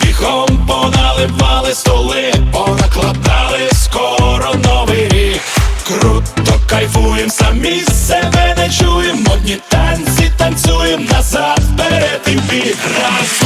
тихом поналивали столи, понакладали скоро новий рік. Круто кайфуєм, самі себе не чуєм, модні танці танцюєм назад, вперед і біг раз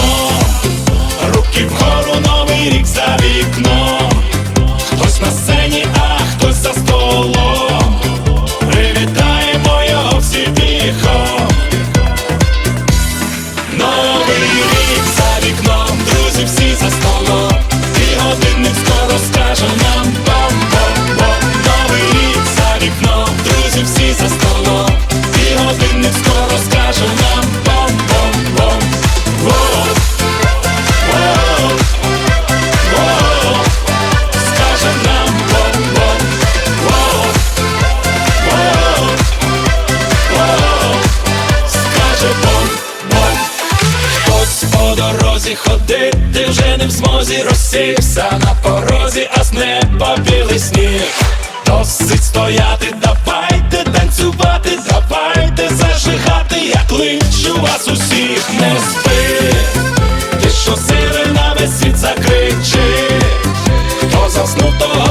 ходити вже не в змозі розсівся на порозі, а з неба білий сніг. Досить стояти, давайте танцювати, давайте зажигати, я кличу вас усіх, не спи, ти що сили на весь світ закричи, хто заснув, того